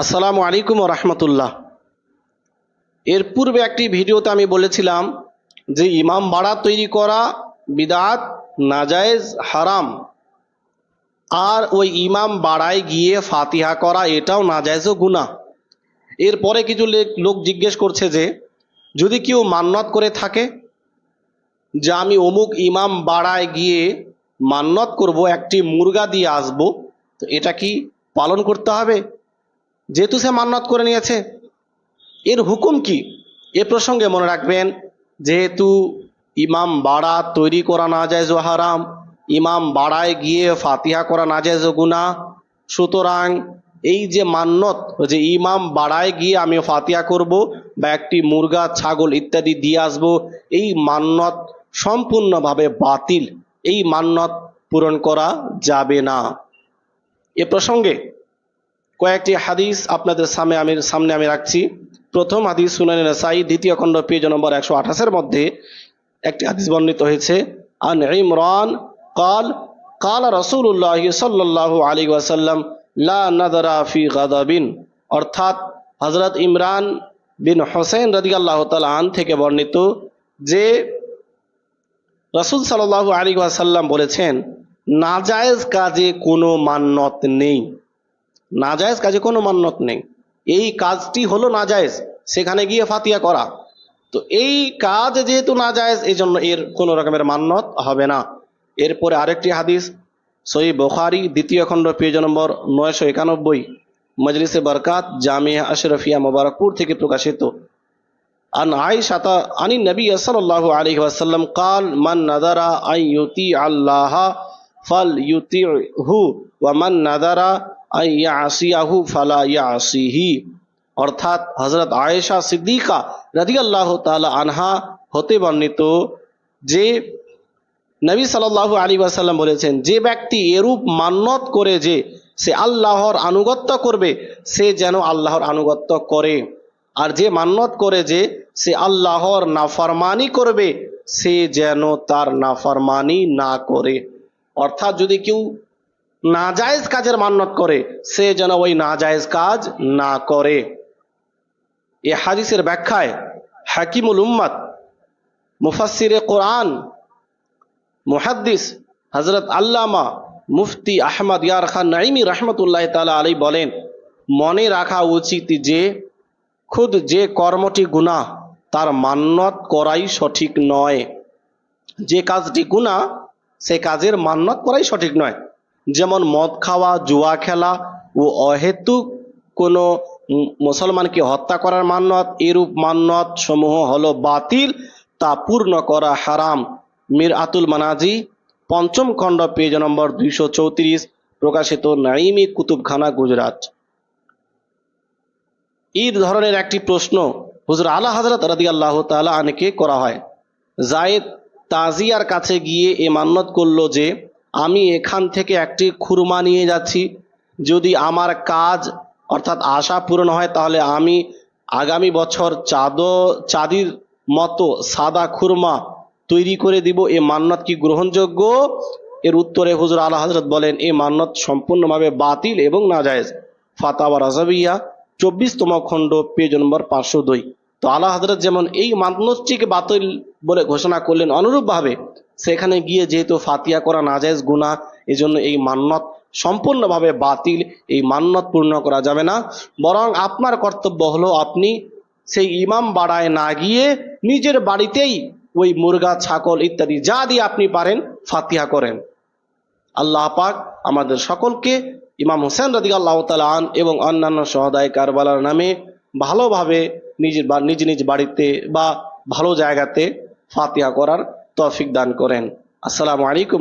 আসসালামু আলাইকুম রহমতুল্লাহ। এর পূর্বে একটি ভিডিওতে আমি বলেছিলাম যে ইমাম বাড়া তৈরি করা বিদাত নাজায়েজ হারাম। আর ওই ইমাম বাড়ায় গিয়ে ফাতিহা করা এটাও নাজায়েজ ও গুনাহ এরপরে কিছু লোক জিজ্ঞেস করছে যে, যদি কেউ মান্নত করে থাকে, যে আমি অমুক ইমাম বাড়ায় গিয়ে মান্নত করব, একটি মুরগা দিয়ে আসব, তো এটা কি পালন করতে হবে? যেহেতু সে মান্নত করে নিয়েছে, এর হুকুম কি? এ প্রসঙ্গে মনে রাখবেন, যেহেতু ইমাম বাড়া তৈরি করা না যায় হারাম, ইমাম বাড়ায় গিয়ে ফাতিহা করা না যায় গুণা সুতরাং এই যে মান্নত, যে ইমাম বাড়ায় গিয়ে আমি ফাতিহা করব বা একটি মুরগা, ছাগল ইত্যাদি দিয়ে আসব, এই মান্নত সম্পূর্ণভাবে বাতিল। এই মান্নত পূরণ করা যাবে না। এ প্রসঙ্গে কয়েকটি হাদিস আপনাদের সামনে আমি সামনে আমি রাখছি। প্রথম হাদিস সুনানি নাসাই, দ্বিতীয় খণ্ড, পেজ নম্বর একশো আঠাশের মধ্যে একটি হাদিস বর্ণিত হয়েছে। আন ইমরান কাল কাল রসুল্লাহ সাল্লাহ আলী ওয়াসাল্লাম, লা নাদারা ফি গাদাবিন। অর্থাৎ হজরত ইমরান বিন হোসেন রদি আল্লাহ তালান থেকে বর্ণিত যে রসুল সাল্লাল্লাহু আলী ওয়াসাল্লাম বলেছেন, নাজায়েজ কাজে কোনো মান্যত নেই। নাজায়েজ কাজে কোনো মান্যত নেই এই কাজটি হলো নাজায়েজ সেখানে গিয়ে ফাতিয়া করা তো এই কাজ যেহেতু নাজায়েজ এই জন্য এর কোনো রকমের মান্যত হবে না এরপরে আরেকটি হাদিস সই বোখারি দ্বিতীয় খণ্ড পেজ নম্বর নয়শো একানব্বই মজলিসে বরকাত জামিয়া আশরফিয়া মোবারকপুর থেকে প্রকাশিত عن عائشة عن النبي صلى الله عليه وسلم قال من نذر أن يطيع الله فليطيعه ومن نذر আহু ফালা ইয়াসিহি। অর্থাৎ হজরত আয়েশা সিদ্দিকা রাজি আল্লাহ তালা আনহা হতে বর্ণিত যে নবী সাল্লাল্লাহু আলী ওয়াসাল্লাম বলেছেন, যে ব্যক্তি এরূপ মান্নত করে যে সে আল্লাহর আনুগত্য করবে, সে যেন আল্লাহর আনুগত্য করে। আর যে মান্নত করে যে সে আল্লাহর নাফরমানি করবে, সে যেন তার নাফরমানি না করে। অর্থাৎ যদি কেউ নাজায়েজ কাজের মান্যত করে, সে যেন ওই নাজায়েজ কাজ না করে। এ হাদিসের ব্যাখ্যায় হাকিমুল উম্মাদ মুফাসিরে কোরআন, মুহাদ্দিস হজরত আল্লামা মুফতি আহমদ ইয়ার খান নাইমি রহমতুল্লাহ তালা আলী বলেন, মনে রাখা উচিত যে, খুদ যে কর্মটি গুনাহ, তার মান্যত করাই সঠিক নয়। যে কাজটি গুনাহ, সে কাজের মান্যত করাই সঠিক নয়। যেমন মদ খাওয়া, জুয়া খেলা ও অহেতুক কোনো মুসলমানকে হত্যা করার মান্যত, এরূপ মান্যত সমূহ হলো বাতিল তা পূর্ণ করা হারাম। মীর আতুল মানাজি, পঞ্চম খণ্ড, পেজ নম্বর দুইশো চৌত্রিশ, প্রকাশিত নাইমি কুতুবখানা, গুজরাট। এই ধরনের একটি প্রশ্ন হুজুর আলা হজরত রাদি আল্লাহ তালা আনকে করা হয়? জায়েদ তাজিয়ার কাছে গিয়ে এ মান্যত করল যে আমি এখান থেকে একটি খুরমা নিয়ে যাচ্ছি। যদি আমার কাজ অর্থাৎ আশা পূরণ হয়, তাহলে আমি আগামী বছর চাঁদ, চাঁদির মতো সাদা খুরমা তৈরি করে দিব। এ মান্যত কি গ্রহণযোগ্য? এর উত্তরে হুজুর আলা হজরত বলেন, এ মান্যত সম্পূর্ণভাবে বাতিল এবং নাজায়েজ। ফাতাওয়া রাজাবিয়া, চব্বিশতম খণ্ড, পেজ নম্বর পাঁচশো দুই। তো আলা হজরত যেমন এই মান্যতটিকে বাতিল বলে ঘোষণা করলেন। অনুরূপভাবে সেখানে গিয়ে যেহেতু ফাতিয়া করা নাজায়েজ গুণা এজন্য এই মান্যত সম্পূর্ণভাবে বাতিল, এই মান্যত পূর্ণ করা যাবে না। বরং আপনার কর্তব্য হলো আপনি সেই ইমাম বাড়ায় না গিয়ে নিজের বাড়িতেই ওই মুরগা, ছাগল ইত্যাদি যা দিয়ে আপনি পারেন ফাতিহা করেন। আল্লাহ পাক আমাদের সকলকে ইমাম হোসেন রাদি আল্লাহ আন এবং অন্যান্য সহদায় কারবালার নামে ভালোভাবে নিজের বা নিজ নিজ বাড়িতে বা ভালো জায়গাতে ফাতিহা করার তৌফিক দান করেন। আসসালামু আলাইকুম।